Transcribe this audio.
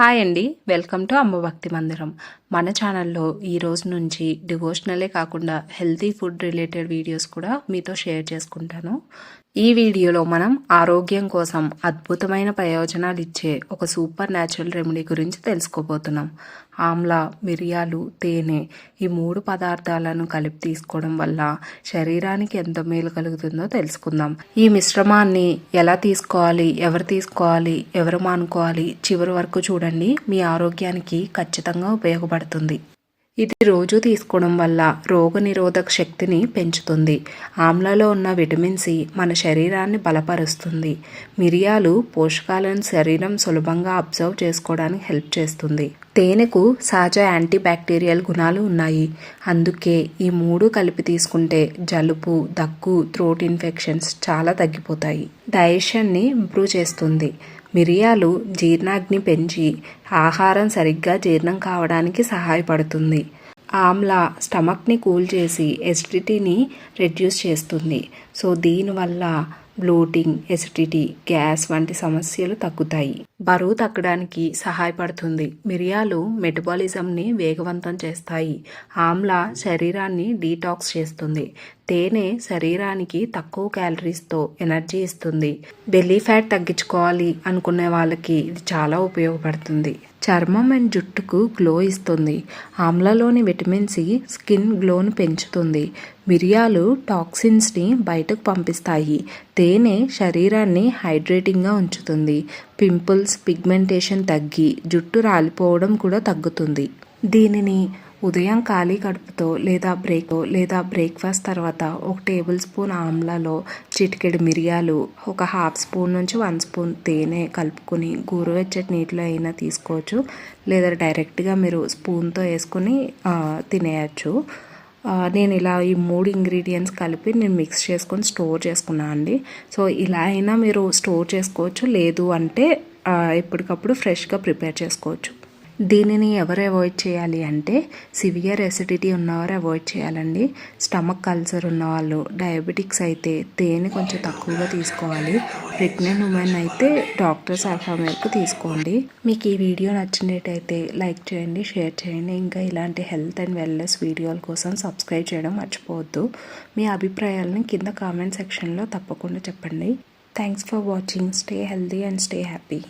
Hi అండి. Welcome to అమ్మ భక్తి మందిరం. మన ఛానల్లో ఈ రోజు నుంచి డివోషనలే కాకుండా హెల్తీ ఫుడ్ రిలేటెడ్ వీడియోస్ కూడా మీతో షేర్ చేసుకుంటాను. ఈ వీడియోలో మనం ఆరోగ్యం కోసం అద్భుతమైన ప్రయోజనాలు ఇచ్చే ఒక సూపర్ న్యాచురల్ రెమెడీ గురించి తెలుసుకోబోతున్నాం. ఆమ్లా మిరియాలు తేనె ఈ మూడు పదార్థాలను కలిపి తీసుకోవడం వల్ల శరీరానికి ఎంత మేలు కలుగుతుందో తెలుసుకుందాం. ఈ మిశ్రమాన్ని ఎలా తీసుకోవాలి ఎవరు తీసుకోవాలి ఎవరు మానుకోవాలి చివరి వరకు చూడండి. మీ ఆరోగ్యానికి ఖచ్చితంగా ఉపయోగపడుతుంది ఇది రోజు తీసుకోవడం వల్ల రోగనిరోధక శక్తిని పెంచుతుంది. ఆమ్లలో ఉన్న విటమిన్ సి మన శరీరాన్ని బలపరుస్తుంది. మిరియాలు పోషకాలను శరీరం సులభంగా అబ్జర్వ్ చేసుకోవడానికి హెల్ప్ చేస్తుంది. తేనెకు సహజ యాంటీ బ్యాక్టీరియల్ గుణాలు ఉన్నాయి. అందుకే ఈ మూడు కలిపి తీసుకుంటే జలుబు దగ్గు థ్రోట్ ఇన్ఫెక్షన్స్ చాలా తగ్గిపోతాయి. డైజెషన్ని ఇంప్రూవ్ చేస్తుంది. మిరియాలు జీర్ణాగ్ని పెంచి ఆహారం సరిగ్గా జీర్ణం కావడానికి సహాయపడుతుంది. ఆమ్లా స్టమక్ని కూల్ చేసి ఎసిడిటీని రెడ్యూస్ చేస్తుంది. సో దీనివల్ల బ్లోటింగ్ ఎసిడిటీ గ్యాస్ వంటి సమస్యలు తగ్గుతాయి. బరువు తగ్గడానికి సహాయపడుతుంది. మిరియాలు మెటబాలిజంని వేగవంతం చేస్తాయి. ఆమ్ల శరీరాన్ని డీటాక్స్ చేస్తుంది. తేనె శరీరానికి తక్కువ క్యాలరీస్తో ఎనర్జీ ఇస్తుంది. బెల్లీ ఫ్యాట్ తగ్గించుకోవాలి అనుకునే వాళ్ళకి ఇది చాలా ఉపయోగపడుతుంది. చర్మం అండ్ జుట్టుకు గ్లో ఇస్తుంది. ఆమ్లలోని విటమిన్ సి స్కిన్ గ్లోను పెంచుతుంది. మిరియాలు టాక్సిన్స్ని బయటకు పంపిస్తాయి. తేనె శరీరాన్ని హైడ్రేటింగ్గా ఉంచుతుంది. పింపుల్స్ పిగ్మెంటేషన్ తగ్గి జుట్టు రాలిపోవడం కూడా తగ్గుతుంది. దీనిని ఉదయం ఖాళీ కడుపుతో లేదా బ్రేక్ లేదా బ్రేక్ఫాస్ట్ తర్వాత ఒక టేబుల్ స్పూన్ ఆమ్లాలో చిటికెడు మిరియాలు ఒక హాఫ్ స్పూన్ నుంచి వన్ స్పూన్ తేనె కలుపుకొని గోరువెచ్చటి నీటిలో అయినా తీసుకోవచ్చు. లేదా డైరెక్ట్గా మీరు స్పూన్తో వేసుకొని తినేయచ్చు. నేను ఇలా ఈ మూడు ఇంగ్రీడియంట్స్ కలిపి నేను మిక్స్ చేసుకొని స్టోర్ చేసుకున్నాను అండి. సో ఇలా అయినా మీరు స్టోర్ చేసుకోవచ్చు. లేదు అంటే ఎప్పటికప్పుడు ఫ్రెష్గా ప్రిపేర్ చేసుకోవచ్చు. దీనిని ఎవరు అవాయిడ్ చేయాలి అంటే సివియర్ ఎసిడిటీ ఉన్నవారు అవాయిడ్ చేయాలండి. స్టమక్ అల్సర్ ఉన్నవాళ్ళు డయాబెటిక్స్ అయితే తేనె కొంచెం తక్కువగా తీసుకోవాలి. ప్రెగ్నెంట్ ఉమెన్ అయితే డాక్టర్ సలహా మేరకు తీసుకోండి. మీకు ఈ వీడియో నచ్చినట్టయితే లైక్ చేయండి షేర్ చేయండి. ఇంకా ఇలాంటి హెల్త్ అండ్ వెల్నెస్ వీడియోల కోసం సబ్స్క్రైబ్ చేయడం మర్చిపోవద్దు. మీ అభిప్రాయాలను కింద కామెంట్ సెక్షన్లో తప్పకుండా చెప్పండి. Thanks for watching stay healthy and stay happy